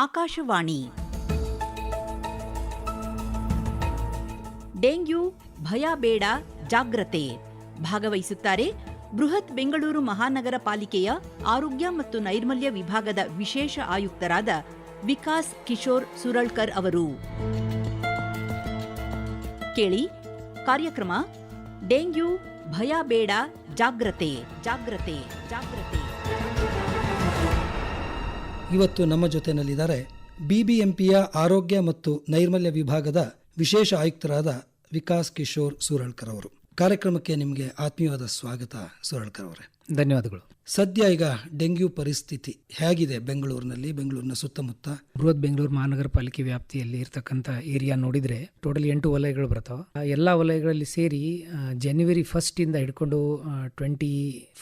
Akashvani. Dengue, ಭಯ, ಬೇಡ, ಜಾಗ್ರತೆ ಭಾಗವಹಿಸುತ್ತಾರೆ ಬೃಹತ್ ಬೆಂಗಳೂರು ಮಹಾನಗರ ಪಾಲಿಕೆಯ ಆರೋಗ್ಯ ಮತ್ತು ನೈರ್ಮಲ್ಯ ವಿಭಾಗದ ವಿಶೇಷ ಆಯುಕ್ತರಾದ ವಿಕಾಸ್ ಕಿಶೋರ್ ಸುರಳ್ಕರ್ ಅವರು. ಕೇಳಿ, ಕಾರ್ಯಕ್ರಮ, ಡೆಂಗ್ಯೂ, ಭಯ, ಬೇಡ, ಜಾಗ್ರತೆ ಜಾಗ್ರತೆ ಜಾಗ್ರತೆ. ಇವತ್ತು ನಮ್ಮ ಜೊತೆಯಲ್ಲಿದ್ದಾರೆ ಬಿಬಿಎಂಪಿಯ ಆರೋಗ್ಯ ಮತ್ತು ನೈರ್ಮಲ್ಯ ವಿಭಾಗದ ವಿಶೇಷ ಆಯುಕ್ತರಾದ ವಿಕಾಸ್ ಕಿಶೋರ್ ಸೂರಳ್ಕರ್ ಅವರು. ಕಾರ್ಯಕ್ರಮಕ್ಕೆ ನಿಮಗೆ ಆತ್ಮೀಯವಾದ ಸ್ವಾಗತ ಸೂರಳ್ಕರ್ ಅವರೇ. ಧನ್ಯವಾದಗಳು. ಸದ್ಯ ಈಗ ಡೆಂಗ್ಯೂ ಪರಿಸ್ಥಿತಿ ಹೇಗಿದೆ ಬೆಂಗಳೂರಿನಲ್ಲಿ, ಬೆಂಗಳೂರಿನ ಸುತ್ತಮುತ್ತ? ಬೃಹತ್ ಬೆಂಗಳೂರು ಮಹಾನಗರ ಪಾಲಿಕೆ ವ್ಯಾಪ್ತಿಯಲ್ಲಿ ಇರ್ತಕ್ಕಂಥ ಏರಿಯಾ ನೋಡಿದ್ರೆ ಟೋಟಲ್ ಎಂಟು ವಲಯಗಳು ಬರ್ತಾವ ಎಲ್ಲ ವಲಯಗಳಲ್ಲಿ ಸೇರಿ ಜನವರಿ ಫಸ್ಟ್ ಇಂದ ಹಿಡ್ಕೊಂಡು ಟ್ವೆಂಟಿ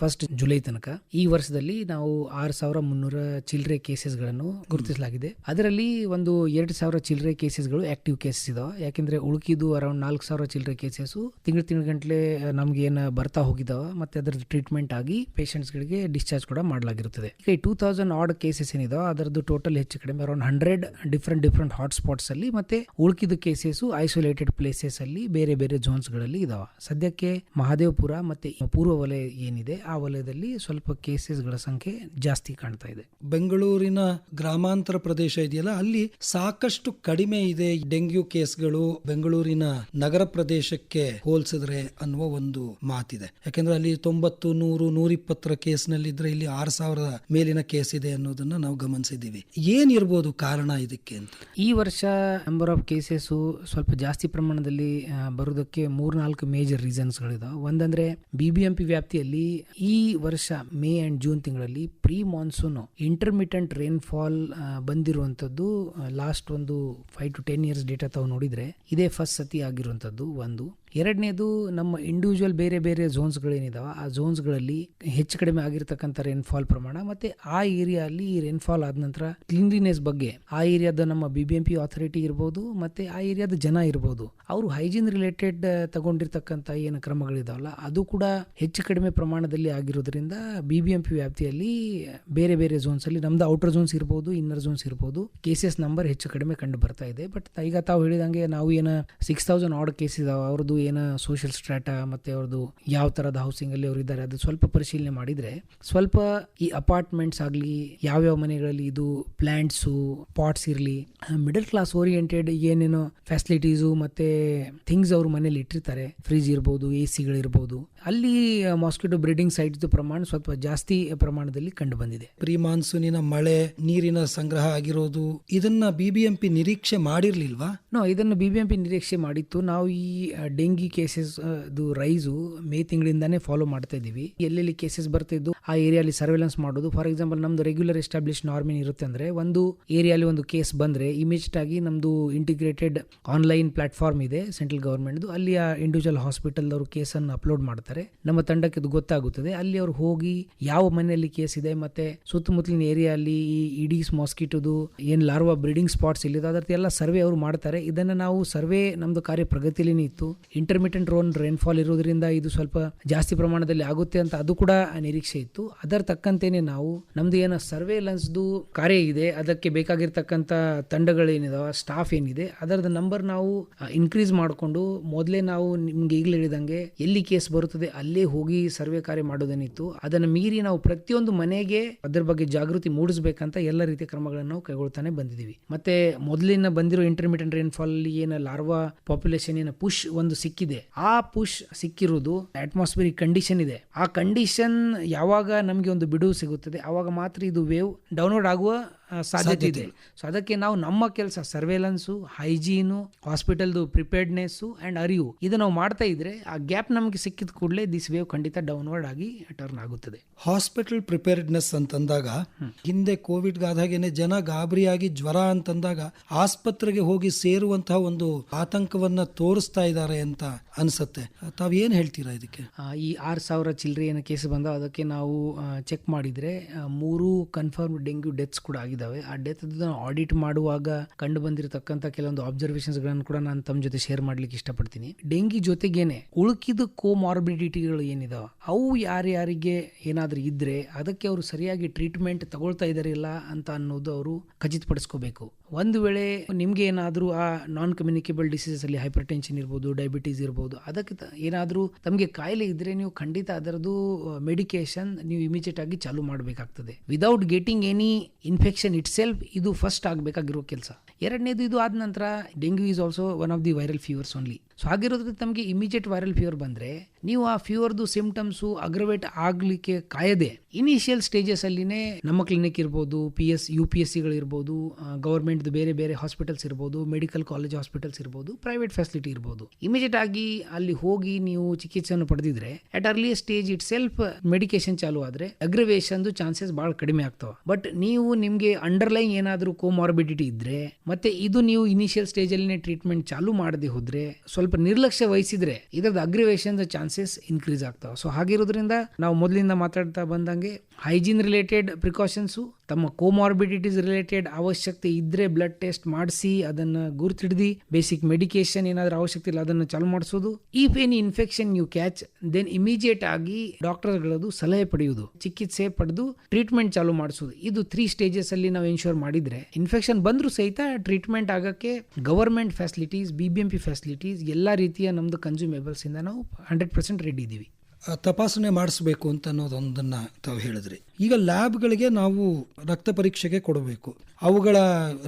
ಫಸ್ಟ್ ಜುಲೈ ತನಕ ಈ ವರ್ಷದಲ್ಲಿ ನಾವು ಆರು ಸಾವಿರ ಮುನ್ನೂರ ಚಿಲ್ಲರೆ ಕೇಸಸ್ಗಳನ್ನು ಗುರುತಿಸಲಾಗಿದೆ. ಅದರಲ್ಲಿ ಒಂದು ಎರಡು ಸಾವಿರ ಚಿಲ್ಲರೆ ಕೇಸಸ್ಗಳು ಆಕ್ಟಿವ್ ಕೇಸಸ್ ಇದಾವೆ. ಯಾಕೆಂದ್ರೆ ಉಳುಕಿದ್ದು ಅರೌಂಡ್ ನಾಲ್ಕು ಸಾವಿರ ಚಿಲ್ಲರೆ ಕೇಸಸ್ ತಿಂಗಳು ತಿಂಗಳು ಗಂಟ್ಲೆ ನಮ್ಗೆ ಏನು ಬರ್ತಾ ಹೋಗಿದಾವ. ಮತ್ತೆ ಅದರದ್ದು ಟ್ರೀಟ್ಮೆಂಟ್ ಆಗಿ ಪೇಷಂಟ್ಸ್ಗಳಿಗೆ ಡಿಸ್ಚಾರ್ಜ್ ಕೂಡ ಮಾಡಲಾಗಿರುತ್ತದೆ. ಈಗ ಈ ಟೂ ತೌಸಂಡ್ ಆಡ್ ಕೇಸಸ್ ಏನಿದಾವ ಅದರದ್ದು ಟೋಟಲ್ ಹೆಚ್ಚು ಕಡಿಮೆ around hundred different different hotspots ಅಲ್ಲಿ ಮತ್ತೆ ಉಳ್ಕಿದ ಕೇಸಸ್ ಐಸೋಲೇಟೆಡ್ ಪ್ಲೇಸಸ್ ಅಲ್ಲಿ ಬೇರೆ ಬೇರೆ ಝೋನ್ಸ್ಗಳಲ್ಲಿ ಇದಾವ. ಸದ್ಯಕ್ಕೆ ಮಹಾದೇವಪುರ ಮತ್ತೆ ಪೂರ್ವ ವಲಯ ಏನಿದೆ ಆ ವಲಯದಲ್ಲಿ ಸ್ವಲ್ಪ ಕೇಸಸ್ಗಳ ಸಂಖ್ಯೆ ಜಾಸ್ತಿ ಕಾಣ್ತಾ ಇದೆ. ಬೆಂಗಳೂರಿನ ಗ್ರಾಮಾಂತರ ಪ್ರದೇಶ ಇದೆಯಲ್ಲ, ಅಲ್ಲಿ ಸಾಕಷ್ಟು ಕಡಿಮೆ ಇದೆ ಡೆಂಗ್ಯೂ ಕೇಸ್ಗಳು ಬೆಂಗಳೂರಿನ ನಗರ ಪ್ರದೇಶಕ್ಕೆ ಹೋಲಿಸಿದ್ರೆ ಅನ್ನುವ ಒಂದು ಮಾತಿದೆ. ಯಾಕೆಂದ್ರೆ ಅಲ್ಲಿ ತೊಂಬತ್ತು ನೂರು, ನೂರಿಪ್ಪತ್ತರ ಕೇಸ್ನಲ್ಲಿ ಇದ್ರೆ ಇಲ್ಲಿ ಆರು ಸಾವಿರದ ಮೇಲಿನ ಕೇಸ್ ಇದೆ ಅನ್ನೋದನ್ನ ನಾವು ಗಮನಿಸಿದ್ದೀವಿ. ಏನಿರ್ಬೋದು ಕಾರಣ ಇದಕ್ಕೆ ಅಂತ? ಈ ವರ್ಷ ನಂಬರ್ ಆಫ್ ಕೇಸಸ್ ಸ್ವಲ್ಪ ಜಾಸ್ತಿ ಪ್ರಮಾಣದಲ್ಲಿ ಬರೋದಕ್ಕೆ ಮೂರ್ನಾಲ್ಕು ಮೇಜರ್ ರೀಸನ್ಸ್ಗಳಿದಾವೆ ಒಂದಂದ್ರೆ ಬಿ ಬಿ ಎಂ ಪಿ ವ್ಯಾಪ್ತಿಯಲ್ಲಿ ಈ ವರ್ಷ ಮೇ ಅಂಡ್ ಜೂನ್ ತಿಂಗಳಲ್ಲಿ ಪ್ರೀ ಮಾನ್ಸೂನ್ ಇಂಟರ್ಮಿಟೆಂಟ್ ರೈನ್ಫಾಲ್ ಬಂದಿರುವಂತದ್ದು ಲಾಸ್ಟ್ ಒಂದು five to ten years data ತಾವು ನೋಡಿದ್ರೆ, ಇದೇ ಫಸ್ಟ್ ಸತಿ ಆಗಿರುವಂತದ್ದು ಒಂದು. ಎರಡನೇದು ನಮ್ಮ ಇಂಡಿವಿಜುವಲ್ ಬೇರೆ ಬೇರೆ ಝೋನ್ಸ್ಗಳೇನಿದಾವೆ ಆ ಝೋನ್ಸ್ಗಳಲ್ಲಿ ಹೆಚ್ಚು ಕಡಿಮೆ ಆಗಿರ್ತಕ್ಕಂಥ ರೈನ್ಫಾಲ್ ಪ್ರಮಾಣ ಮತ್ತೆ ಆ ಏರಿಯಾದಲ್ಲಿ ಈ ರೈನ್ಫಾಲ್ ಆದ ನಂತರ ಕ್ಲೀನ್ಲಿನೆಸ್ ಬಗ್ಗೆ, ಆ ಏರಿಯಾದ ನಮ್ಮ B B M P authority ಇರ್ಬೋದು ಮತ್ತೆ ಆ ಏರಿಯಾದ ಜನ ಇರ್ಬೋದು, ಅವರು ಹೈಜೀನ್ ರಿಲೇಟೆಡ್ ತಗೊಂಡಿರ್ತಕ್ಕಂಥ ಏನು ಕ್ರಮಗಳಿದಾವಲ್ಲ, ಅದು ಕೂಡ ಹೆಚ್ಚು ಕಡಿಮೆ ಪ್ರಮಾಣದಲ್ಲಿ ಆಗಿರೋದ್ರಿಂದ ಬಿ ಬಿ ಎಂ ಪಿ ವ್ಯಾಪ್ತಿಯಲ್ಲಿ ಬೇರೆ ಬೇರೆ ಝೋನ್ಸ್ ಅಲ್ಲಿ ನಮ್ದು ಔಟರ್ ಝೋನ್ಸ್ ಇರ್ಬೋದು ಇನ್ನರ್ ಝೋನ್ಸ್ ಇರ್ಬೋದು ಕೇಸಸ್ ನಂಬರ್ ಹೆಚ್ಚು ಕಡಿಮೆ ಕಂಡು ಬರ್ತಾ ಇದೆ. ಬಟ್ ಈಗ ತಾವು ಹೇಳಿದಂಗೆ ನಾವು ಏನು ಸಿಕ್ಸ್ ತೌಸಂಡ್ ಆರ್ಡ್ ಕೇಸ್ ಇದಾವೆ, ಅವ್ರದ್ದು ಏನ ಸೋಷಿಯಲ್ ಸ್ಟ್ರಾಟ ಮತ್ತು ಅವ್ರದ್ದು ಯಾವ ಥರದ ಹೌಸಿಂಗಲ್ಲಿ ಅವ್ರು ಇದ್ದಾರೆ ಅದು ಸ್ವಲ್ಪ ಪರಿಶೀಲನೆ ಮಾಡಿದರೆ ಸ್ವಲ್ಪ ಈ ಅಪಾರ್ಟ್ಮೆಂಟ್ಸ್ ಆಗಲಿ ಯಾವ್ಯಾವ ಮನೆಗಳಲ್ಲಿ ಇದು ಪ್ಲ್ಯಾಂಟ್ಸು ಪಾಟ್ಸ್ ಇರಲಿ ಮಿಡಲ್ ಕ್ಲಾಸ್ ಓರಿಯೆಂಟೆಡ್ ಏನೇನೋ ಫೆಸಿಲಿಟೀಸು ಮತ್ತು ಥಿಂಗ್ಸ್ ಅವ್ರ ಮನೇಲಿ ಇಟ್ಟಿರ್ತಾರೆ. ಫ್ರಿಜ್ ಇರ್ಬೋದು ಎ ಸಿಗಳಿರ್ಬೋದು ಅಲ್ಲಿ ಮಾಸ್ಕಿಟೋ ಬ್ರೀಡಿಂಗ್ ಸೈಟ್ಸ್ ಪ್ರಮಾಣ ಸ್ವಲ್ಪ ಜಾಸ್ತಿ ಪ್ರಮಾಣದಲ್ಲಿ ಕಂಡು ಬಂದಿದೆ. ಪ್ರೀ ಮಾನ್ಸೂನಿನ ಮಳೆ ನೀರಿನ ಸಂಗ್ರಹ ಆಗಿರೋದು ಇದನ್ನ ಬಿಬಿಎಂಪಿ ನಿರೀಕ್ಷೆ ಮಾಡಿರ್ಲಿಲ್ವಾ? ನೋ ಇದನ್ನು ಬಿಬಿಎಂಪಿ ನಿರೀಕ್ಷೆ ಮಾಡಿತ್ತು. ನಾವು ಈ ಡೆಂಗಿ ಕೇಸಸ್ ರೈಸು ಮೇ ತಿಂಗಳಿಂದಾನೇ ಫಾಲೋ ಮಾಡ್ತಾ ಇದ್ದೀವಿ. ಎಲ್ಲೆಲ್ಲಿ ಕೇಸಸ್ ಬರ್ತಿದ್ದು ಆ ಏರಿಯಾಲಿ ಸರ್ವೆಲೆನ್ಸ್ ಮಾಡೋದು. ಫಾರ್ ಎಕ್ಸಾಂಪಲ್ ನಮ್ದು ರೆಗ್ಯುಲರ್ ಎಸ್ಟಾಬ್ಲಿಷ್ ನಾರ್ಮಿನ್ ಇರುತ್ತೆ ಅಂದ್ರೆ ಒಂದು ಏರಿಯಾಲಿ ಒಂದು ಕೇಸ್ ಬಂದ್ರೆ ಇಮಿಡಿಯೇಟ್ ಆಗಿ ನಮ್ದು ಇಂಟಿಗ್ರೇಟೆಡ್ ಆನ್ಲೈನ್ ಪ್ಲಾಟ್ಫಾರ್ಮ್ ಇದೆ ಸೆಂಟ್ರಲ್ ಗವರ್ಮೆಂಟ್ದು ಅಲ್ಲಿ ಆ ಇಂಡಿವಿಜುವಲ್ ಹಾಸ್ಪಿಟಲ್ ಅವರು ಕೇಸನ್ನು ಅಪ್ಲೋಡ್ ಮಾಡ್ತಾರೆ. ನಮ್ಮ ತಂಡಕ್ಕೆ ಇದು ಗೊತ್ತಾಗುತ್ತದೆ. ಅಲ್ಲಿ ಅವ್ರು ಹೋಗಿ ಯಾವ ಮನೆಯಲ್ಲಿ ಕೇಸ್ ಇದೆ ಮತ್ತೆ ಸುತ್ತಮುತ್ತಲಿನ ಏರಿಯಾಲಿ ಈ ಇಡೀಸ್ ಮಾಸ್ಕಿಟೋದು ಏನ್ ಲಾರ್ವಾ ಬ್ರೀಡಿಂಗ್ ಸ್ಪಾಟ್ಸ್ ಇಲ್ಲಿದೆ ಅದರ ಎಲ್ಲ ಸರ್ವೆ ಅವರು ಮಾಡ್ತಾರೆ. ಇದನ್ನ ನಾವು ಸರ್ವೆ ನಮ್ದು ಕಾರ್ಯ ಪ್ರಗತಿಯಲ್ಲಿ ಇತ್ತು. ಇಂಟರ್ಮಿಟೆಂಟ್ ರೋನ್ ರೈನ್ಫಾಲ್ ಇರೋದ್ರಿಂದ ಇದು ಸ್ವಲ್ಪ ಜಾಸ್ತಿ ಪ್ರಮಾಣದಲ್ಲಿ ಆಗುತ್ತೆ ಅಂತ ಅದು ಕೂಡ ನಿರೀಕ್ಷೆ ಇತ್ತು. ಅದರ ತಕ್ಕಂತೆನೆ ನಾವು ನಮ್ದು ಏನು ಸರ್ವೇಲೆನ್ಸ್ದು ಕಾರ್ಯ ಇದೆ. ಅದಕ್ಕೆ ಬೇಕಾಗಿರ್ತಕ್ಕಂಥ ತಂಡಗಳೇನಿದಾವ ಸ್ಟಾಫ್ ಏನಿದೆ, ಅದರದ ನಂಬರ್ ನಾವು ಇನ್ಕ್ರೀಸ್ ಮಾಡಿಕೊಂಡು ಮೊದಲೇ ನಾವು ನಿಮ್ಗೆ ಈಗಲೇ ಹೇಳಿದಂಗೆ ಎಲ್ಲಿ ಕೇಸ್ ಬರುತ್ತದೆ ಅಲ್ಲೇ ಹೋಗಿ ಸರ್ವೆ ಕಾರ್ಯ ಮಾಡೋದೇನಿತ್ತು ಅದನ್ನು ಮೀರಿ ನಾವು ಪ್ರತಿಯೊಂದು ಮನೆಗೆ ಅದರ ಬಗ್ಗೆ ಜಾಗೃತಿ ಮೂಡಿಸಬೇಕಂತ ಎಲ್ಲ ರೀತಿಯ ಕ್ರಮಗಳನ್ನು ನಾವು ಕೈಗೊಳ್ತಾನೆ ಬಂದಿದ್ದೀವಿ. ಮತ್ತೆ ಮೊದಲಿನ ಬಂದಿರೋ ಇಂಟರ್ಮಿಟೆಂಟ್ ರೈನ್ಫಾಲ್ ಏನ ಲಾರ್ವಾ ಪಾಪ್ಯುಲೇಷನ್ ಏನು ಪುಷ್ ಒಂದು ಸಿಕ್ಕಿದೆ ಆ ಪುಷ್ ಸಿಕ್ಕಿರೋದು ಅಟ್ಮಾಸ್ಫಿಯರಿಕ್ ಕಂಡೀಷನ್ ಇದೆ. ಆ ಕಂಡೀಷನ್ ಯಾವಾಗ ನಮಗೆ ಒಂದು ಬಿಡುವು ಸಿಗುತ್ತದೆ ಆವಾಗ ಮಾತ್ರ ಇದು ವೇವ್ ಡೌನ್ಲೋಡ್ ಆಗುವ ಸಾಧ್ಯತೆ ಇದೆ. ಸೊ ಅದಕ್ಕೆ ನಾವು ನಮ್ಮ ಕೆಲಸ ಸರ್ವೇಲೆನ್ಸು ಹೈಜೀನು ಹಾಸ್ಪಿಟಲ್ದು ಪ್ರಿಪೇರ್ಡ್ನೆಸ್ಸು ಅಂಡ್ ಅರಿವು. ಇದು ನಾವು ಮಾಡ್ತಾ ಇದ್ರೆ ಆ ಗ್ಯಾಪ್ ನಮಗೆ ಸಿಕ್ಕಿದ ಕೂಡಲೇ ದಿಸ್ ವೇವ್ ಖಂಡಿತ ಡೌನ್ವರ್ಡ್ ಆಗಿ ಟರ್ನ್ ಆಗುತ್ತದೆ. ಹಾಸ್ಪಿಟಲ್ ಪ್ರಿಪೇರ್ಡ್ನೆಸ್ ಅಂತಂದಾಗ ಹಿಂದೆ ಕೋವಿಡ್ ಆದಾಗೇನೆ ಜನ ಗಾಬರಿಯಾಗಿ ಜ್ವರ ಅಂತಂದಾಗ ಆಸ್ಪತ್ರೆಗೆ ಹೋಗಿ ಸೇರುವಂತಹ ಒಂದು ಆತಂಕವನ್ನ ತೋರಿಸ್ತಾ ಇದ್ದಾರೆ ಅಂತ ಅನ್ಸುತ್ತೆ. ತಾವೇನ್ ಹೇಳ್ತೀರಾ ಇದಕ್ಕೆ? ಈ ಆರ್ ಸಾವಿರ ಚಿಲ್ಲರೆ ಏನು ಕೇಸ್ ಬಂದ ಅದಕ್ಕೆ ನಾವು ಚೆಕ್ ಮಾಡಿದ್ರೆ ಮೂರು ಕನ್ಫರ್ಮ್ ಡೆಂಗ್ಯೂ ಡೆತ್ಸ್ ಕೂಡ ಆಗಿದ್ದಾವೆ. ಆ ಡೆತ್ ಆಡಿಟ್ ಮಾಡುವಾಗ ಕಂಡು ಬಂದಿರತಕ್ಕಂಥ ಕೆಲವೊಂದು ಅಬ್ಸರ್ವೇಷನ್ಸ್ಗಳನ್ನು ಕೂಡ ನಾನು ತಮ್ಮ ಜೊತೆ ಶೇರ್ ಮಾಡ್ಲಿಕ್ಕೆ ಇಷ್ಟಪಡ್ತೀನಿ. ಡೆಂಗಿ ಜೊತೆಗೇನೆ ಉಳುಕಿದ ಕೋಮಾರ್ಬಿಡಿಟಿಗಳು ಏನಿದಾವೆ? ಅವು ಯಾರ್ಯಾರಿಗೆ ಏನಾದರೂ ಇದ್ದರೆ ಅದಕ್ಕೆ ಅವರು ಸರಿಯಾಗಿ ಟ್ರೀಟ್ಮೆಂಟ್ ತಗೊಳ್ತಾ ಇಲ್ಲ ಅಂತ ಅನ್ನೋದು ಅವರು ಖಚಿತಪಡಿಸ್ಕೋಬೇಕು. ಒಂದು ವೇಳೆ ನಿಮಗೆ ಏನಾದರೂ ಆ ನಾನ್ ಕಮ್ಯುನಿಕೇಬಲ್ ಡಿಸೀಸಲ್ಲಿ ಹೈಪರ್ ಟೆನ್ಷನ್ ಇರ್ಬೋದು ಡಯಾಬಿಟೀಸ್ ಇರ್ಬೋದು, ಅದಕ್ಕೆ ಏನಾದರೂ ತಮಗೆ ಕಾಯಿಲೆ ಇದ್ದರೆ ನೀವು ಖಂಡಿತ ಅದರದ್ದು ಮೆಡಿಕೇಶನ್ ನೀವು ಇಮಿಡಿಯೇಟ್ ಆಗಿ ಚಾಲು ಮಾಡಬೇಕಾಗ್ತದೆ. Without getting any infection itself ಇದು ಫಸ್ಟ್ ಆಗಬೇಕಾಗಿರೋ ಕೆಲಸ. ಎರಡನೇದು ಇದು ಆದ ನಂತರ dengue is also one of the viral fevers only so ಆಗಿರೋದ್ರಿಂದ ತಮಗೆ ಇಮಿಡಿಯೇಟ್ ವೈರಲ್ ಫೀವರ್ ಬಂದರೆ, ನೀವು ಆ ಫೀವರ್ದು ಸಿಂಪ್ಟಮ್ಸು ಅಗ್ರವೇಟ್ ಆಗಲಿಕ್ಕೆ ಕಾಯದೆ ಇನಿಷಿಯಲ್ ಸ್ಟೇಜಸ್ ಅಲ್ಲಿನೇ ನಮ್ಮ ಕ್ಲಿನಿಕ್ ಇರ್ಬೋದು P S U P S ಸಿಗಳು ಇರ್ಬೋದು ಗೌರ್ಮೆಂಟ್ದು ಬೇರೆ ಬೇರೆ ಹಾಸ್ಪಿಟಲ್ಸ್ ಇರ್ಬೋದು ಮೆಡಿಕಲ್ ಕಾಲೇಜ್ ಹಾಸ್ಪಿಟಲ್ಸ್ ಇರ್ಬೋದು ಪ್ರೈವೇಟ್ ಫೆಸಿಲಿಟಿ ಇರ್ಬೋದು. ಇಮಿಡಿಯೇಟ್ ಆಗಿ ಅಲ್ಲಿ ಹೋಗಿ ನೀವು ಚಿಕಿತ್ಸೆಯನ್ನು ಪಡೆದಿದ್ರೆ at early stage itself medication ಚಾಲು ಆದ್ರೆ ಅಗ್ರಿವೇಷನ್ದು ಚಾನ್ಸಸ್ ಬಹಳ ಕಡಿಮೆ ಆಗ್ತಾವ. ಬಟ್ ನೀವು ನಿಮಗೆ ಅಂಡರ್ಲೈನ್ ಏನಾದರೂ ಕೋಮಾರ್ಬಿಡಿಟಿ ಇದ್ರೆ, ಮತ್ತೆ ಇದು ನೀವು ಇನಿಷಿಯಲ್ ಸ್ಟೇಜ್ ಅಲ್ಲಿ ಟ್ರೀಟ್ಮೆಂಟ್ ಚಾಲು ಮಾಡದೆ ಹೋದ್ರೆ, ಸ್ವಲ್ಪ ನಿರ್ಲಕ್ಷ್ಯ ವಹಿಸಿದ್ರೆ, ಇದರದ್ದು ಅಗ್ರಿವೇಶನ್ ಚಾನ್ಸಸ್ ಇನ್ಕ್ರೀಸ್ ಆಗ್ತಾವೆ. ಸೊ ಹಾಗಿರೋದ್ರಿಂದ ನಾವು ಮೊದಲಿಂದ ಮಾತಾಡ್ತಾ ಬಂದಂಗೆ ಹೈಜೀನ್ ರಿಲೇಟೆಡ್ ಪ್ರಿಕಾಷನ್ಸು, ತಮ್ಮ ಕೋಮಾರ್ಬಿಡಿಟೀಸ್ ರಿಲೇಟೆಡ್ ಅವಶ್ಯಕತೆ ಇದ್ರೆ ಬ್ಲಡ್ ಟೆಸ್ಟ್ ಮಾಡಿಸಿ, ಅದನ್ನು ಗುರುತಿಡ್ದು, ಬೇಸಿಕ್ ಮೆಡಿಕೇಶನ್ ಏನಾದರೂ ಅವಶ್ಯಕತೆ ಇಲ್ಲ, ಅದನ್ನು ಚಾಲು ಮಾಡಿಸೋದು. If any infection you catch then immediate ಆಗಿ ಡಾಕ್ಟರ್ಗಳದು ಸಲಹೆ ಪಡೆಯುವುದು. ಚಿಕಿತ್ಸೆ ಪಡೆದು ಟ್ರೀಟ್ಮೆಂಟ್ ಚಾಲು ಮಾಡಿಸೋದು. ಇದು ತ್ರೀ ಸ್ಟೇಜಸ್ ಅಲ್ಲಿ ನಾವು ಇನ್ಶೋರ್ ಮಾಡಿದ್ರೆ ಇನ್ಫೆಕ್ಷನ್ ಬಂದರೂ ಸಹಿತ ಟ್ರೀಟ್ಮೆಂಟ್ ಆಗಕ್ಕೆ government facilities B B M facilities ಎಲ್ಲ ರೀತಿಯ ನಮ್ದು ಕನ್ಸ್ಯೂಮೇಬಲ್ಸ್ ಇಂದ ನಾವು ಹಂಡ್ರೆಡ್ ಪರ್ಸೆಂಟ್ ರೆಡಿ ಇದ್ದೀವಿ. ತಪಾಸಣೆ ಮಾಡಿಸ್ಬೇಕು ಅಂತ ಅನ್ನೋದೊಂದನ್ನ ತಾವು ಹೇಳಿದ್ರಿ. ಈಗ ಲ್ಯಾಬ್ಗಳಿಗೆ ನಾವು ರಕ್ತ ಪರೀಕ್ಷೆಗೆ ಕೊಡಬೇಕು. ಅವುಗಳ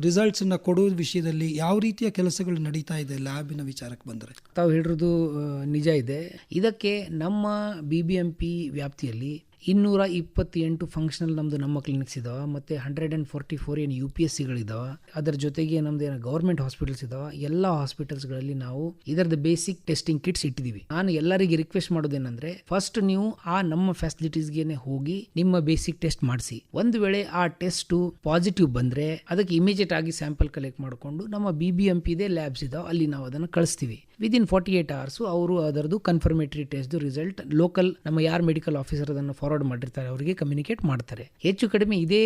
ರಿಸಲ್ಟ್ಸನ್ನ ಕೊಡುವ ವಿಷಯದಲ್ಲಿ ಯಾವ ರೀತಿಯ ಕೆಲಸಗಳು ನಡೀತಾ ಇದೆ ಲ್ಯಾಬಿನ ವಿಚಾರಕ್ಕೆ ಬಂದರೆ? ತಾವು ಹೇಳಿರೋದು ನಿಜ ಇದೆ. ಇದಕ್ಕೆ ನಮ್ಮ ಬಿ ಬಿ ಎಂ ವ್ಯಾಪ್ತಿಯಲ್ಲಿ ಇನ್ನೂರ ಇಪ್ಪತ್ತೆಂಟು ಫಂಕ್ಷನಲ್ ನಮ್ಮದು ನಮ್ಮ ಕ್ಲಿನಿಕ್ಸ್ ಇದಾವೆ, ಮತ್ತು ಹಂಡ್ರೆಡ್ ಆ್ಯಂಡ್ ಫೋರ್ಟಿ ಫೋರ್ ಏನು ಯು ಪಿ ಎಸ್ ಸಿಗಳಿದಾವೆ ಅದರ ಜೊತೆಗೆ ನಮ್ದು ಏನು ಗೌರ್ಮೆಂಟ್ ಹಾಸ್ಪಿಟಲ್ಸ್ ಇದಾವೆ. ಎಲ್ಲ ಹಾಸ್ಪಿಟಲ್ಸ್ಗಳಲ್ಲಿ ನಾವು ಇದರದ್ದು ಬೇಸಿಕ್ ಟೆಸ್ಟಿಂಗ್ ಕಿಟ್ಸ್ ಇಟ್ಟಿದ್ದೀವಿ ನಾನು ಎಲ್ಲರಿಗೆ ರಿಕ್ವೆಸ್ಟ್ ಮಾಡೋದೇನೆಂದರೆ ಫಸ್ಟ್ ನೀವು ಆ ನಮ್ಮ ಫೆಸಿಲಿಟೀಸ್ಗೆ ಹೋಗಿ ನಿಮ್ಮ ಬೇಸಿಕ್ ಟೆಸ್ಟ್ ಮಾಡಿಸಿ. ಒಂದು ವೇಳೆ ಆ ಟೆಸ್ಟು ಪಾಸಿಟಿವ್ ಬಂದರೆ, ಅದಕ್ಕೆ ಇಮಿಜಿಯೇಟ್ ಆಗಿ ಸ್ಯಾಂಪಲ್ ಕಲೆಕ್ಟ್ ಮಾಡಿಕೊಂಡು ನಮ್ಮ ಬಿ ಬಿ ಎಂ ಪಿದೆ ಲ್ಯಾಬ್ಸ್ ಇದಾವೆ, ಅಲ್ಲಿ ನಾವು ಅದನ್ನು ಕಳಿಸ್ತೀವಿ. ವಿದಿನ್ ಫಾರ್ಟಿ ಏಟ್ ಅವರ್ಸು ಅವರು ಅದರದ್ದು ಕನ್ಫರ್ಮೇಟರಿ ಟೆಸ್ಟ್ ರಿಸಲ್ಟ್ ಲೋಕಲ್ ನಮ್ಮ ಯಾರು ಮೆಡಿಕಲ್ ಆಫೀಸರ್ ಅದನ್ನು ಫಾರ್ವರ್ಡ್ ಮಾಡಿರ್ತಾರೆ ಅವರಿಗೆ ಕಮ್ಯುನಿಕೇಟ್ ಮಾಡ್ತಾರೆ. ಹೆಚ್ಚು ಕಡಿಮೆ ಇದೇ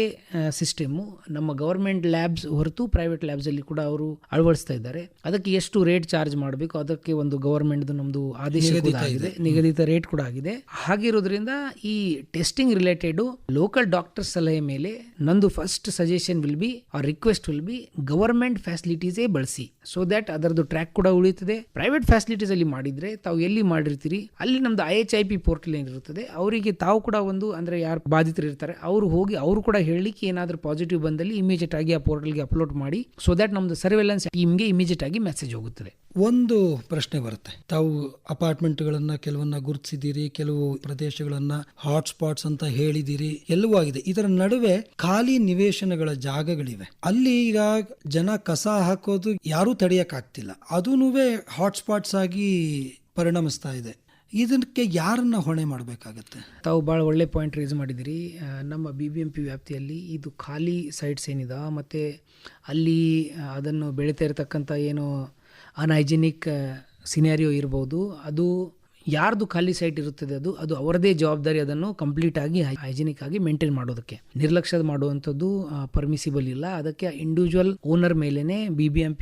ಸಿಸ್ಟಮು ನಮ್ಮ ಗವರ್ಮೆಂಟ್ ಲ್ಯಾಬ್ಸ್ ಹೊರತು ಪ್ರೈವೇಟ್ ಲ್ಯಾಬ್ಸ್ ಅಲ್ಲಿ ಕೂಡ ಅವರು ಅಳವಡಿಸ್ತಾ ಇದ್ದಾರೆ. ಅದಕ್ಕೆ ಎಷ್ಟು ರೇಟ್ ಚಾರ್ಜ್ ಮಾಡಬೇಕು ಅದಕ್ಕೆ ಒಂದು ಗವರ್ಮೆಂಟ್ ನಮ್ದು ಆದೇಶ ಕೂಡ ಆಗಿದೆ. ನಿಗದಿತ ರೇಟ್ ಕೂಡ ಆಗಿದೆ. ಹಾಗಿರೋದ್ರಿಂದ ಈ ಟೆಸ್ಟಿಂಗ್ ರಿಲೇಟೆಡ್ ಲೋಕಲ್ ಡಾಕ್ಟರ್ ಸಲಹೆ ಮೇಲೆ ನಂದು first suggestion will be or request will be government ಫ್ಯಾಸಿಲಿಟೀಸೇ ಬಳಸಿ. ಸೊ ದಟ್ ಅದರದ್ದು ಟ್ರ್ಯಾಕ್ ಕೂಡ ಉಳಿಯುತ್ತದೆ. ಪ್ರೈವೇಟ್ ಫ್ಯಾಸಿಲಿಟೀಸ್ ಅಲ್ಲಿ ಮಾಡಿದ್ರೆ ತಾವು ಎಲ್ಲಿ ಮಾಡಿರ್ತೀರಿ? ಅಲ್ಲಿ ನಮ್ದು I H I P portal ಏನಿರುತ್ತದೆ ಅವರಿಗೆ ತಾವು ಕೂಡ ಒಂದು ಅಂದರೆ ಯಾರು ಬಾಧಿತರಿರ್ತಾರೆ ಅವರು ಹೋಗಿ ಅವರು ಕೂಡ ಹೇಳಲಿಕ್ಕೆ ಏನಾದರೂ ಪಾಸಿಟಿವ್ ಬಂದಲ್ಲಿ ಇಮಿಜಿಯೇಟ್ ಆಗಿ ಆ ಪೋರ್ಟಲ್ಗೆ ಅಪ್ಲೋಡ್ ಮಾಡಿ ಸೊ ದಟ್ ನಮ್ದು ಸರ್ವೆಲೆನ್ಸ್ ಟೀಮ್ಗೆ ಇಮಿಜಿಯೇಟ್ ಆಗಿ ಮೆಸೇಜ್ ಹೋಗುತ್ತದೆ. ಒಂದು ಪ್ರಶ್ನೆ ಬರುತ್ತೆ. ತಾವು ಅಪಾರ್ಟ್ಮೆಂಟ್ಗಳನ್ನು ಕೆಲವನ್ನ ಗುರುತಿಸಿದ್ದೀರಿ, ಕೆಲವು ಪ್ರದೇಶಗಳನ್ನು ಹಾಟ್ಸ್ಪಾಟ್ಸ್ ಅಂತ ಹೇಳಿದಿರಿ ಎಲ್ಲವೂ ಆಗಿದೆ. ಇದರ ನಡುವೆ ಖಾಲಿ ನಿವೇಶನಗಳ ಜಾಗಗಳಿವೆ. ಅಲ್ಲಿ ಈಗ ಜನ ಕಸ ಹಾಕೋದು ಯಾರೂ ತಡೆಯಕ್ಕಾಗ್ತಿಲ್ಲ ಅದೂ ಹಾಟ್ಸ್ಪಾಟ್ಸ್ ಆಗಿ ಪರಿಣಮಿಸ್ತಾ ಇದೆ. ಇದಕ್ಕೆ ಯಾರನ್ನ ಹೊಣೆ ಮಾಡಬೇಕಾಗತ್ತೆ? ತಾವು ಭಾಳ ಒಳ್ಳೆ ಪಾಯಿಂಟ್ ರೇಸ್ ಮಾಡಿದಿರಿ ನಮ್ಮ ಬಿ ಬಿ ಎಂ ಪಿ ವ್ಯಾಪ್ತಿಯಲ್ಲಿ ಇದು ಖಾಲಿ ಸೈಟ್ಸ್ ಏನಿದೆ, ಮತ್ತು ಅಲ್ಲಿ ಅದನ್ನು ಬೆಳೀತಾ ಇರತಕ್ಕಂಥ ಏನು ಅನ್ಹೈಜಿನಿಕ್ ಸಿನಾರಿಯೋ ಇರ್ಬೋದು. ಅದು ಯಾರ್ದು ಖಾಲಿ ಸೈಟ್ ಇರುತ್ತದೆ ಅದು ಅದು ಅವರದೇ ಜವಾಬ್ದಾರಿ ಅದನ್ನು ಕಂಪ್ಲೀಟ್ ಆಗಿ ಹೈಜಿನಿಕ್ ಆಗಿ ಮೇಂಟೈನ್ ಮಾಡೋದಕ್ಕೆ. ನಿರ್ಲಕ್ಷ್ಯ ಮಾಡುವಂಥದ್ದು ಪರ್ಮಿಸಿಬಲ್ ಇಲ್ಲ. ಅದಕ್ಕೆ ಇಂಡಿವಿಜುವಲ್ ಓನರ್ ಮೇಲೇನೆ ಬಿ ಬಿ ಎಂ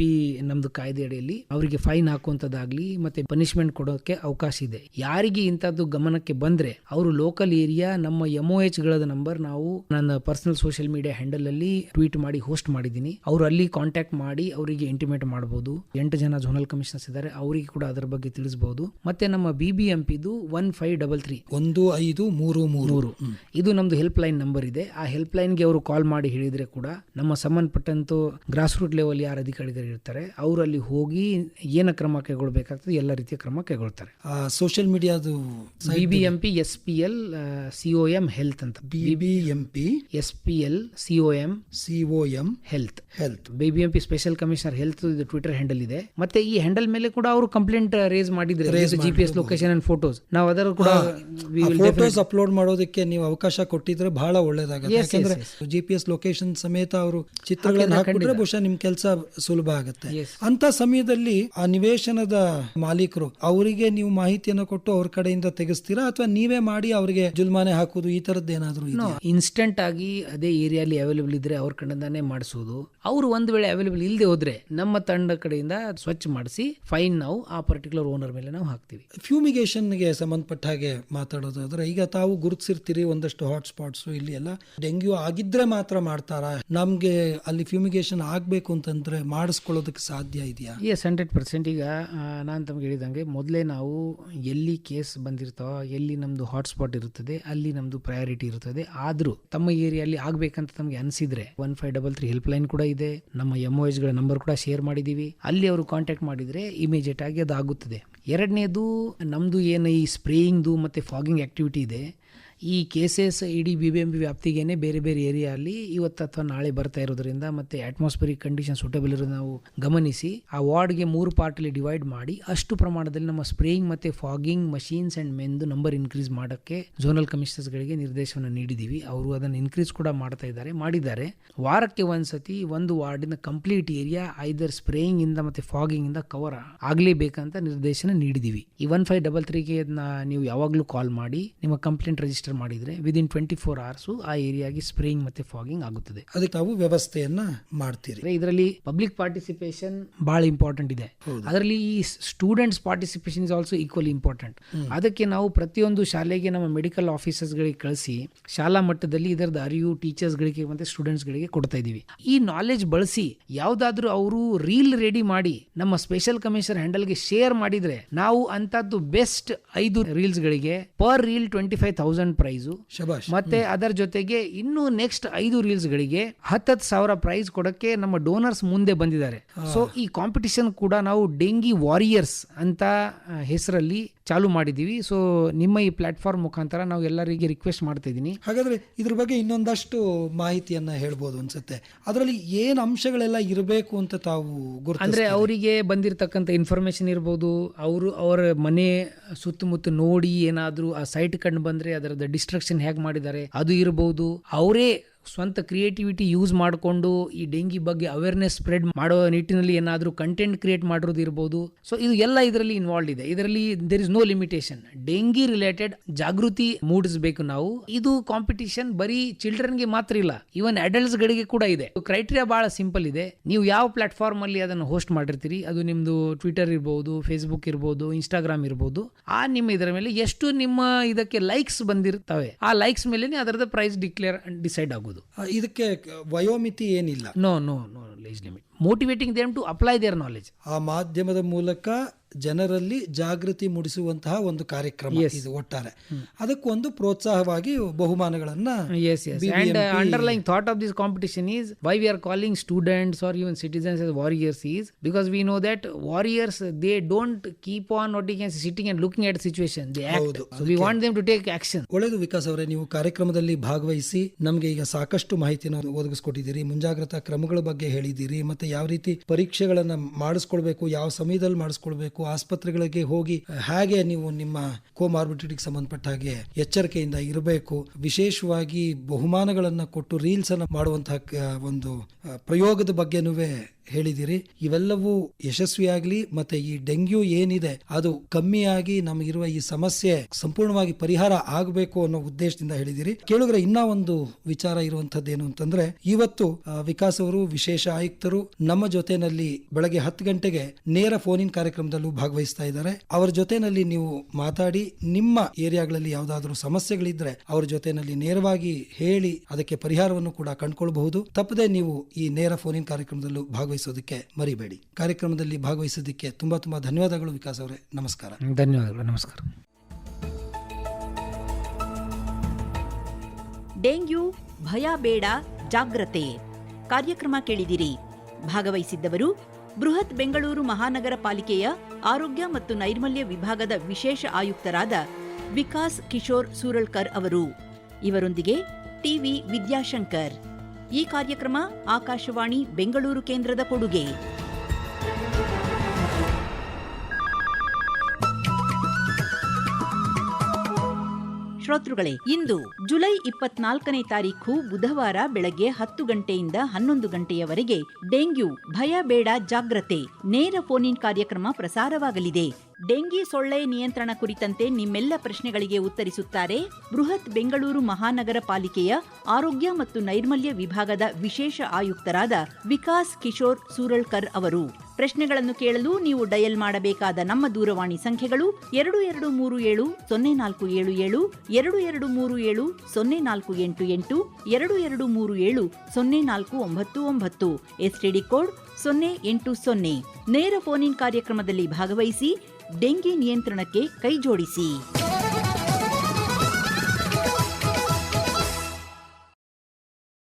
ನಮ್ದು ಕಾಯ್ದೆ ಅಡಿಯಲ್ಲಿ ಅವರಿಗೆ ಫೈನ್ ಹಾಕುವಂಥದ್ದಾಗ್ಲಿ ಮತ್ತೆ ಪನಿಷ್ಮೆಂಟ್ ಕೊಡೋಕೆ ಅವಕಾಶ ಇದೆ. ಯಾರಿಗೆ ಇಂಥದ್ದು ಗಮನಕ್ಕೆ ಬಂದ್ರೆ ಅವರು ಲೋಕಲ್ ಏರಿಯಾ ನಮ್ಮ ಎಂ ಒ ಎಚ್ ನಂಬರ್ ನಾವು ನನ್ನ ಪರ್ಸನಲ್ ಸೋಷಿಯಲ್ ಮೀಡಿಯಾ ಹ್ಯಾಂಡಲ್ ಅಲ್ಲಿ ಟ್ವೀಟ್ ಮಾಡಿ ಹೋಸ್ಟ್ ಮಾಡಿದ್ದೀನಿ. ಅವರು ಅಲ್ಲಿ ಕಾಂಟ್ಯಾಕ್ಟ್ ಮಾಡಿ ಅವರಿಗೆ ಇಂಟಿಮೇಟ್ ಮಾಡಬಹುದು ಎಂಟು ಜನ ಝೋನಲ್ ಕಮಿಷನರ್ಸ್ ಇದ್ದಾರೆ, ಅವರಿಗೆ ಕೂಡ ಅದರ ಬಗ್ಗೆ ತಿಳಿಸಬಹುದು ಮತ್ತೆ ನಮ್ಮ ಬಿ ಬಿ ಎಂ ಪಿದು ಒನ್ ಫೈವ್ ಡಬಲ್ ತ್ರೀ ಒಂದು ಐದು ಮೂರು ಮೂರು. ಇದು ನಮ್ದು ಹೆಲ್ಪ್ ಲೈನ್ ನಂಬರ್ ಇದೆ. ಆ ಹೆಲ್ಪ್ ಲೈನ್ಗೆ ಅವರು ಕಾಲ್ ಮಾಡಿ ಹೇಳಿದ್ರೆ ಕೂಡ ನಮ್ಮ ಸಂಬಂಧಪಟ್ಟಂತ ಗ್ರಾಸ್ ರೂಟ್ ಲೆವೆಲ್ ಯಾರು ಅಧಿಕಾರಿಗಳು ಇರ್ತಾರೆ ಅವರಲ್ಲಿ ಅಲ್ಲಿ ಹೋಗಿ ಏನ ಕ್ರಮ ಕೈಗೊಳ್ಬೇಕಾಗ್ತದೆ ಎಲ್ಲ ರೀತಿಯ ಕ್ರಮ ಕೈಗೊಳ್ತಾರೆ. Social ಮೀಡಿಯಾದು B B M P S P L C O M health ಅಂತ. B B M P S P L C O M C O M health health B B M P special commissioner health ಇದು Twitter handle ಇದೆ. ಮತ್ತೆ ಈ handle ಮೇಲೆ ಕೂಡ ಅವರು complaint raise ಮಾಡಿದ್ರೆ G P S location location and photos ನಾವು ಅದರ ಕೂಡ ಫೋಟೋಸ್ ಅಪ್ಲೋಡ್ ಮಾಡೋದಕ್ಕೆ ನೀವು ಅವಕಾಶ ಕೊಟ್ಟಿದ್ರೆ ಬಹಳ ಒಳ್ಳೇದಾಗುತ್ತೆ. ಯಾಕಂದ್ರೆ ಜಿ ಪಿ ಎಸ್ ಲೊಕೇಶನ್ ಸಮೇತ ಅವರು ಚಿತ್ರಗಳನ್ನು ಹಾಕಿದ್ರೆ ಬಹುಶಃ ನಿಮ್ ಕೆಲಸ ಸುಲಭ ಆಗುತ್ತೆ. ಅಂತ ಸಮಯದಲ್ಲಿ ಆ ನಿವೇಶನದ ಮಾಲೀಕರು ಅವರಿಗೆ ನೀವು ಮಾಹಿತಿಯನ್ನು ಕೊಟ್ಟು ಅವ್ರ ಕಡೆಯಿಂದ ತೆಗೆಸ್ತೀರಾ? ಅಥವಾ ನೀವೇ ಮಾಡಿ ಅವರಿಗೆ ಜುಲ್ಮಾನೆ ಹಾಕೋದು ಈ ತರದ್ದು ಏನಾದ್ರು? ಇನ್ಸ್ಟೆಂಟ್ ಆಗಿ ಅದೇ ಏರಿಯಾಲಿ ಅವೈಲೇಬಲ್ ಇದ್ರೆ ಅವ್ರ ಕಡೆಯಿಂದಾನೇ ಮಾಡಿಸೋದು. ಅವರು ಒಂದ್ ವೇಳೆ ಅವೈಲೇಬಲ್ ಇಲ್ಲದೆ ಹೋದ್ರೆ ನಮ್ಮ ತಂಡ ಕಡೆಯಿಂದ ಸ್ವಚ್ಛ ಮಾಡಿಸಿ ಫೈನ್ ನಾವು ಆ ಪರ್ಟಿಕ್ಯುಲರ್ ಓನರ್ ಮೇಲೆ ನಾವು ಹಾಕ್ತೀವಿ. ಫ್ಯೂಮಿಗೇಷನ್ಗೆ ಸಂಬಂಧಪಟ್ಟ ಹಾಗೆ ಮಾತಾಡೋದಾದ್ರೆ ಈಗ ತಾವು ಗುರುತಿಸಿರ್ತೀರಿ ಒಂದಷ್ಟು ಹಾಟ್ ಸ್ಪಾಟ್ಸ್ ಇಲ್ಲಿ ಎಲ್ಲ. ಡೆಂಗ್ಯೂ ಆಗಿದ್ರೆ ಮಾತ್ರ ಮಾಡ್ತಾರಾ? ನಮಗೆ ಅಲ್ಲಿ ಫ್ಯೂಮಿಗೇಷನ್ ಆಗಬೇಕು ಅಂತಂದ್ರೆ ಮಾಡಿಸ್ಕೊಳ್ಳೋದಕ್ಕೆ ಸಾಧ್ಯ ಇದೆಯಾ? ಎಸ್ ಹಂಡ್ರೆಡ್ ಪರ್ಸೆಂಟ್ ಈಗ ನಾನು ತಮಗೆ ಹೇಳಿದಂಗೆ ಮೊದಲೇ ನಾವು ಎಲ್ಲಿ ಕೇಸ್ ಬಂದಿರ್ತಾವ, ಎಲ್ಲಿ ನಮ್ಮದು ಹಾಟ್ಸ್ಪಾಟ್ ಇರುತ್ತದೆ, ಅಲ್ಲಿ ನಮ್ಮದು ಪ್ರಯಾರಿಟಿ ಇರುತ್ತದೆ. ಆದರೂ ತಮ್ಮ ಏರಿಯಲ್ಲಿ ಆಗಬೇಕಂತ ತಮಗೆ ಅನಿಸಿದ್ರೆ one five double three help line ಕೂಡ ಇದೆ. ನಮ್ಮ ಎಂ ಒ ಗಳ ನಂಬರ್ ಕೂಡ ಶೇರ್ ಮಾಡಿದ್ದೀವಿ ಅಲ್ಲಿ ಅವರು ಕಾಂಟ್ಯಾಕ್ಟ್ ಮಾಡಿದರೆ ಇಮಿಡಿಯೇಟ್ ಆಗಿ ಅದು ಆಗುತ್ತದೆ ಎರಡನೇದು ನಮ್ಮದು ಏನು ಈ ಸ್ಪ್ರೇಯಿಂಗ್ದು ಮತ್ತು ಫಾಗಿಂಗ್ ಆ್ಯಕ್ಟಿವಿಟಿ ಇದೆ ಈ ಕೇಸಸ್ ಇಡೀ ಬಿ ಬಿ ಎಂ ಬಿ ವ್ಯಾಪ್ತಿಗೇನೆ ಬೇರೆ ಬೇರೆ ಏರಿಯಾಲ್ಲಿ ಇವತ್ತು ಅಥವಾ ನಾಳೆ ಬರ್ತಾ ಇರೋದ್ರಿಂದ ಮತ್ತೆ ಅಟ್ಮಾಸ್ಫಿಯರಿಕ್ ಕಂಡೀಷನ್ ಸೂಟಬಲ್ ಇರೋದು ನಾವು ಗಮನಿಸಿ, ಆ ವಾರ್ಡ್ಗೆ ಮೂರು ಪಾರ್ಟಲ್ಲಿ ಡಿವೈಡ್ ಮಾಡಿ, ಅಷ್ಟು ಪ್ರಮಾಣದಲ್ಲಿ ನಮ್ಮ ಸ್ಪ್ರೇಯಿಂಗ್ ಮತ್ತೆ ಫಾಗಿಂಗ್ ಮಷೀನ್ಸ್ ಅಂಡ್ ಮೆನ್ದು ನಂಬರ್ ಇನ್ಕ್ರೀಸ್ ಮಾಡೋಕ್ಕೆ ಝೋನಲ್ ಕಮಿಷನರ್ಸ್ಗಳಿಗೆ ನಿರ್ದೇಶನ ನೀಡಿದ್ದೀವಿ ಅವರು ಅದನ್ನು ಇನ್ಕ್ರೀಸ್ ಕೂಡ ಮಾಡ್ತಾ ಇದ್ದಾರೆ, ಮಾಡಿದ್ದಾರೆ. ವಾರಕ್ಕೆ ಒಂದ್ಸತಿ ಒಂದು ವಾರ್ಡಿನ ಕಂಪ್ಲೀಟ್ ಏರಿಯಾ ಐದರ್ ಸ್ಪ್ರೇಯಿಂಗ್ ಇಂದ ಮತ್ತೆ ಫಾಗಿಂಗ್ ಇಂದ ಕವರ್ ಆಗಲೇಬೇಕಂತ ನಿರ್ದೇಶನ ನೀಡಿದ್ದೀವಿ ಈ ಒನ್ ಫೈವ್ ಡಬಲ್ ತ್ರೀಗೆ ನೀವು ಯಾವಾಗಲೂ ಕಾಲ್ ಮಾಡಿ, ನಿಮ್ಮ ಕಂಪ್ಲೇಂಟ್ ರಿಜಿಸ್ಟರ್ ಮಾಡಿದ್ರೆ ವಿದಿನ್ ಟ್ವೆಂಟಿ ಫೋರ್ ಅವರ್ಸು ಆ ಏರಿಯಾಗೆ ಸ್ಪ್ರೇಯಿಂಗ್ ಮತ್ತೆ ಫಾಗಿಂಗ್ ಆಗುತ್ತದೆ. ಅದಕ್ಕೆ ನಾವು ವ್ಯವಸ್ಥೆಯನ್ನ ಮಾಡ್ತೀರಿ. ಇದರಲ್ಲಿ ಪಬ್ಲಿಕ್ ಪಾರ್ಟಿಸಿಪೇಷನ್ ಬಹಳ ಇಂಪಾರ್ಟೆಂಟ್ ಇದೆ. ಅದರಲ್ಲಿ ಈ students participation is also equally important ಅದಕ್ಕೆ ನಾವು ಪ್ರತಿಯೊಂದು ಶಾಲೆಗೆ ನಮ್ಮ ಮೆಡಿಕಲ್ ಆಫೀಸರ್ಸ್ಗಳಿಗೆ ಕಳಿಸಿ ಶಾಲಾ ಮಟ್ಟದಲ್ಲಿ ಇದರದ ಅರಿವು ಟೀಚರ್ಸ್ಗಳಿಗೆ ಮತ್ತೆ ಸ್ಟೂಡೆಂಟ್ಸ್ಗಳಿಗೆ ಕೊಡ್ತಾ ಇದೀವಿ ಈ ನಾಲೆಜ್ ಬಳಸಿ ಯಾವ್ದಾದ್ರು ಅವರು ರೀಲ್ ರೆಡಿ ಮಾಡಿ ನಮ್ಮ ಸ್ಪೆಷಲ್ ಕಮಿಷನರ್ ಹ್ಯಾಂಡಲ್ಗೆ ಶೇರ್ ಮಾಡಿದ್ರೆ ನಾವು ಅಂತದ್ದು ಬೆಸ್ಟ್ ಐದು ರೀಲ್ಸ್ ಗಳಿಗೆ per reel twenty five thousand prize ಶಬಾಷ್. ಮತ್ತೆ ಅದರ ಜೊತೆಗೆ ಇನ್ನು ನೆಕ್ಸ್ಟ್ ಐದು ರೀಲ್ಸ್ ಗಳಿಗೆ ಹತ್ತತ್ತು ಸಾವಿರ ಪ್ರೈಸ್ ಕೊಡಕ್ಕೆ ನಮ್ಮ ಡೋನರ್ಸ್ ಮುಂದೆ ಬಂದಿದ್ದಾರೆ. ಸೊ ಈ ಕಾಂಪಿಟಿಷನ್ ಕೂಡ ನಾವು ಡೆಂಗಿ ವಾರಿಯರ್ಸ್ ಅಂತ ಹೆಸರಲ್ಲಿ ಚಾಲು ಮಾಡಿದ್ದೀವಿ. ಸೊ ನಿಮ್ಮ ಈ ಪ್ಲಾಟ್ಫಾರ್ಮ್ ಮುಖಾಂತರ ನಾವು ಎಲ್ಲರಿಗೆ ರಿಕ್ವೆಸ್ಟ್ ಮಾಡ್ತಾ ಹಾಗಾದರೆ ಹಾಗಾದ್ರೆ ಇದ್ರ ಬಗ್ಗೆ ಇನ್ನೊಂದಷ್ಟು ಮಾಹಿತಿಯನ್ನು ಹೇಳ್ಬೋದು ಅನ್ಸುತ್ತೆ. ಅದರಲ್ಲಿ ಏನು ಅಂಶಗಳೆಲ್ಲ ಇರಬೇಕು ಅಂತ ತಾವು ಗುರು ಅಂದರೆ ಅವರಿಗೆ ಬಂದಿರತಕ್ಕಂಥ ಇನ್ಫಾರ್ಮೇಷನ್ ಇರ್ಬೋದು ಅವರು ಅವರ ಮನೆ ಸುತ್ತಮುತ್ತ ನೋಡಿ ಏನಾದರೂ ಆ ಸೈಟ್ ಕಂಡು ಬಂದರೆ ಅದರದ ಡಿಸ್ಟ್ರಕ್ಷನ್ ಹೇಗೆ ಮಾಡಿದ್ದಾರೆ ಅದು ಇರ್ಬೋದು. ಅವರೇ ಸ್ವಂತ ಕ್ರಿಯೇಟಿವಿಟಿ ಯೂಸ್ ಮಾಡಿಕೊಂಡು ಈ ಡೆಂಗಿ ಬಗ್ಗೆ ಅವೇರ್ನೆಸ್ ಸ್ಪ್ರೆಡ್ ಮಾಡೋ ನಿಟ್ಟಿನಲ್ಲಿ ಏನಾದರೂ ಕಂಟೆಂಟ್ ಕ್ರಿಯೇಟ್ ಮಾಡಿರೋದು ಇರ್ಬೋದು. ಸೊ ಇದು ಎಲ್ಲ ಇದರಲ್ಲಿ ಇನ್ವಾಲ್ವ್ ಇದೆ. ಇದರಲ್ಲಿ there is no limitation dengue related ಜಾಗೃತಿ ಮೂಡಿಸಬೇಕು ನಾವು. ಇದು ಕಾಂಪಿಟಿಷನ್ ಬರೀ ಚಿಲ್ಡ್ರನ್ಗೆ ಮಾತ್ರ ಇಲ್ಲ ಈವನ್ ಅಡಲ್ಟ್ಸ್ ಗಳಿಗೆ ಕೂಡ ಇದೆ. ಕ್ರೈಟೀರಿಯಾ ಬಹಳ ಸಿಂಪಲ್ ಇದೆ. ನೀವು ಯಾವ ಪ್ಲಾಟ್ಫಾರ್ಮ್ ಅಲ್ಲಿ ಅದನ್ನು ಹೋಸ್ಟ್ ಮಾಡಿರ್ತೀರಿ, ಅದು ನಿಮ್ದು ಟ್ವಿಟರ್ ಇರ್ಬೋದು ಫೇಸ್ಬುಕ್ ಇರ್ಬೋದು ಇನ್ಸ್ಟಾಗ್ರಾಮ್ ಇರ್ಬೋದು, ಆ ನಿಮ್ಮ ಇದರ ಮೇಲೆ ಎಷ್ಟು ನಿಮ್ಮ ಇದಕ್ಕೆ ಲೈಕ್ಸ್ ಬಂದಿರ್ತವೆ. ಆ ಲೈಕ್ಸ್ ಮೇಲೆ ಅದರದ ಪ್ರೈಸ್ ಡಿಕ್ಲೇರ್ ಡಿಸೈಡ್ ಆಗೋದು ಆ, ಇದಕ್ಕೆ ವಯೋಮಿತಿ ಏನಿಲ್ಲ. No no no age limit motivating them to apply their knowledge ಆ ಮಾಧ್ಯಮದ ಮೂಲಕ ಜನರಲ್ಲಿ ಜಾಗೃತಿ ಮೂಡಿಸುವಂತಹ ಒಂದು ಕಾರ್ಯಕ್ರಮ ಇದು ಒಟ್ಟಾರೆ. ಅದಕ್ಕೊಂದು ಪ್ರೋತ್ಸಾಹವಾಗಿ ಬಹುಮಾನಗಳನ್ನ under line thought of this competition is why we are calling students or even citizens as warriors is because we know that warriors they don't keep on noting sitting and looking at situation we want them to take action ಒಳ್ಳೆದು ವಿಕಾಸ್ ಅವರೇ ನೀವು ಕಾರ್ಯಕ್ರಮದಲ್ಲಿ ಭಾಗವಹಿಸಿ ನಮಗೆ ಈಗ ಸಾಕಷ್ಟು ಮಾಹಿತಿಯನ್ನು ಒದಗಿಸ್ಕೊಟ್ಟಿದ್ದೀರಿ ಮುಂಜಾಗ್ರತಾ ಕ್ರಮಗಳ ಬಗ್ಗೆ ಹೇಳಿದ್ದೀರಿ ಮತ್ತೆ ಯಾವ ರೀತಿ ಪರೀಕ್ಷೆಗಳನ್ನ ಮಾಡಿಸ್ಕೊಳ್ಬೇಕು, ಯಾವ ಸಮಯದಲ್ಲಿ ಮಾಡಿಸ್ಕೊಳ್ಬೇಕು, ಆಸ್ಪತ್ರೆಗಳಿಗೆ ಹೋಗಿ ಹೇಗೆ ನೀವು ನಿಮ್ಮ ಕೋಮಾರ್ಬಿಟಿಟಿಗೆ ಸಂಬಂಧಪಟ್ಟ ಹಾಗೆ ಎಚ್ಚರಿಕೆಯಿಂದ ಇರಬೇಕು, ವಿಶೇಷವಾಗಿ ಬಹುಮಾನಗಳನ್ನ ಕೊಟ್ಟು ರೀಲ್ಸ್ ಅನ್ನ ಮಾಡುವಂತಹ ಒಂದು ಪ್ರಯೋಗದ ಬಗ್ಗೆನೂ ಹೇಳಿದಿರಿ. ಇವೆಲ್ಲವೂ ಯಶಸ್ವಿಯಾಗ್ಲಿ ಮತ್ತೆ ಈ ಡೆಂಗ್ಯೂ ಏನಿದೆ ಅದು ಕಮ್ಮಿಯಾಗಿ ನಮಗಿರುವ ಈ ಸಮಸ್ಯೆ ಸಂಪೂರ್ಣವಾಗಿ ಪರಿಹಾರ ಆಗಬೇಕು ಅನ್ನೋ ಉದ್ದೇಶದಿಂದ ಹೇಳಿದಿರಿ. ಕೇಳಿದ್ರೆ ಇನ್ನ ಒಂದು ವಿಚಾರ ಇರುವಂತದ್ದು ಏನು ಅಂತಂದ್ರೆ, ಇವತ್ತು ವಿಕಾಸ್ ಅವರು, ವಿಶೇಷ ಆಯುಕ್ತರು ನಮ್ಮ ಜೊತೆನಲ್ಲಿ ಬೆಳಗ್ಗೆ ಹತ್ತು ಗಂಟೆಗೆ ನೇರ ಫೋನಿನ್ ಕಾರ್ಯಕ್ರಮದಲ್ಲೂ ಭಾಗವಹಿಸ್ತಾ ಇದ್ದಾರೆ. ಅವರ ಜೊತೆನಲ್ಲಿ ನೀವು ಮಾತಾಡಿ, ನಿಮ್ಮ ಏರಿಯಾಗಳಲ್ಲಿ ಯಾವುದಾದ್ರೂ ಸಮಸ್ಯೆಗಳಿದ್ರೆ ಅವರ ಜೊತೆನಲ್ಲಿ ನೇರವಾಗಿ ಹೇಳಿ ಅದಕ್ಕೆ ಪರಿಹಾರವನ್ನು ಕೂಡ ಕಂಡುಕೊಳ್ಳಬಹುದು ತಪ್ಪದೆ ನೀವು ಈ ನೇರ ಫೋನಿನ್ ಕಾರ್ಯಕ್ರಮದಲ್ಲೂ ಭಾಗವಹಿಸೋದಕ್ಕೆ ಮರಿಬೇಡಿ. ಕಾರ್ಯಕ್ರಮದಲ್ಲಿ ಭಾಗವಹಿಸೋದಕ್ಕೆ ತುಂಬಾ ತುಂಬಾ ಧನ್ಯವಾದಗಳು ವಿಕಾಸ್ ಅವರೇ. ನಮಸ್ಕಾರ. ಧನ್ಯವಾದಗಳು ನಮಸ್ಕಾರ. ಡೆಂಗ್ಯೂ ಭಯ ಬೇಡ ಜಾಗ್ರತೆ. ಕಾರ್ಯಕ್ರಮ ಕೇಳಿದಿರಿ. ಭಾಗವಹಿಸಿದ್ದವರು ಬೃಹತ್ ಬೆಂಗಳೂರು ಮಹಾನಗರ ಪಾಲಿಕೆಯ ಆರೋಗ್ಯ ಮತ್ತು ನೈರ್ಮಲ್ಯ ವಿಭಾಗದ ವಿಶೇಷ ಆಯುಕ್ತರಾದ ವಿಕಾಸ್ ಕಿಶೋರ್ ಸೂರಳ್ಕರ್ ಅವರು. ಇವರೊಂದಿಗೆ ಟಿವಿ ವಿದ್ಯಾಶಂಕರ್. ಈ ಕಾರ್ಯಕ್ರಮ ಆಕಾಶವಾಣಿ ಬೆಂಗಳೂರು ಕೇಂದ್ರದ ಕೊಡುಗೆ. ಶ್ರೋತೃಗಳೇ, ಇಂದು ಜುಲೈ ಇಪ್ಪತ್ನಾಲ್ಕನೇ ತಾರೀಖು ಬುಧವಾರ ಬೆಳಗ್ಗೆ ಹತ್ತು ಗಂಟೆಯಿಂದ ಹನ್ನೊಂದು ಗಂಟೆಯವರೆಗೆ ಡೆಂಗ್ಯೂ, ಭಯ ಬೇಡ ಜಾಗ್ರತೆ, ನೇರ ಫೋನ್ ಕಾರ್ಯಕ್ರಮ ಪ್ರಸಾರವಾಗಲಿದೆ. ಡೆಂಗಿ ಸೊಳ್ಳೆ ನಿಯಂತ್ರಣ ಕುರಿತಂತೆ ನಿಮ್ಮೆಲ್ಲ ಪ್ರಶ್ನೆಗಳಿಗೆ ಉತ್ತರಿಸುತ್ತಾರೆ ಬೃಹತ್ ಬೆಂಗಳೂರು ಮಹಾನಗರ ಪಾಲಿಕೆಯ ಆರೋಗ್ಯ ಮತ್ತು ನೈರ್ಮಲ್ಯ ವಿಭಾಗದ ವಿಶೇಷ ಆಯುಕ್ತರಾದ ವಿಕಾಸ್ ಕಿಶೋರ್ ಸೂರಳ್ಕರ್ ಅವರು. ಪ್ರಶ್ನೆಗಳನ್ನು ಕೇಳಲು ನೀವು ಡಯಲ್ ಮಾಡಬೇಕಾದ ನಮ್ಮ ದೂರವಾಣಿ ಸಂಖ್ಯೆಗಳು ಎರಡು ಎರಡು ಮೂರು ಏಳು ಸೊನ್ನೆ ನಾಲ್ಕು ಏಳು ಏಳು, ಎರಡು ಎರಡು ಮೂರು ಏಳು ಸೊನ್ನೆ ನಾಲ್ಕು ಎಂಟು ಎಂಟು, ಎರಡು ಎರಡು ಮೂರು ಏಳು ಸೊನ್ನೆ ನಾಲ್ಕು ಒಂಬತ್ತು ಒಂಬತ್ತು ಎಸ್ಟಿಡಿ ಕೋಡ್ ಸೊನ್ನೆ ಎಂಟು ಸೊನ್ನೆ. ನೇರ ಫೋನ್ ಇನ್ ಕಾರ್ಯಕ್ರಮದಲ್ಲಿ ಭಾಗವಹಿಸಿ ಡೆಂಗಿ ನಿಯಂತ್ರಣಕ್ಕೆ ಕೈಜೋಡಿಸಿ.